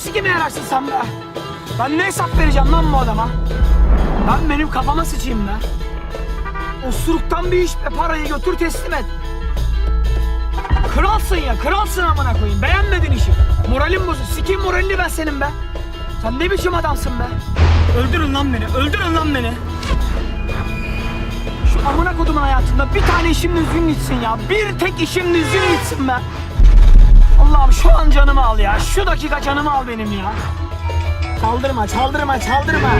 sikime yararsın sen be? Ben ne hesap vereceğim lan bu adama? Ben benim kafama sıçayım be. Osuruktan bir iş be parayı götür teslim et. Kralsın ya kralsın amına koyayım beğenmedin işi. Moralim bozuk sikeyim moralini ben senin be. Sen ne biçim adamsın be? Öldürün lan beni öldürün lan beni. Şu amına kodumun hayatında bir tane işim düzgün gitsin ya. Bir tek işim düzgün gitsin be. Allah'ım şu an canımı al ya. Şu dakika canımı al benim ya. Çaldırma, çaldırma, çaldırma.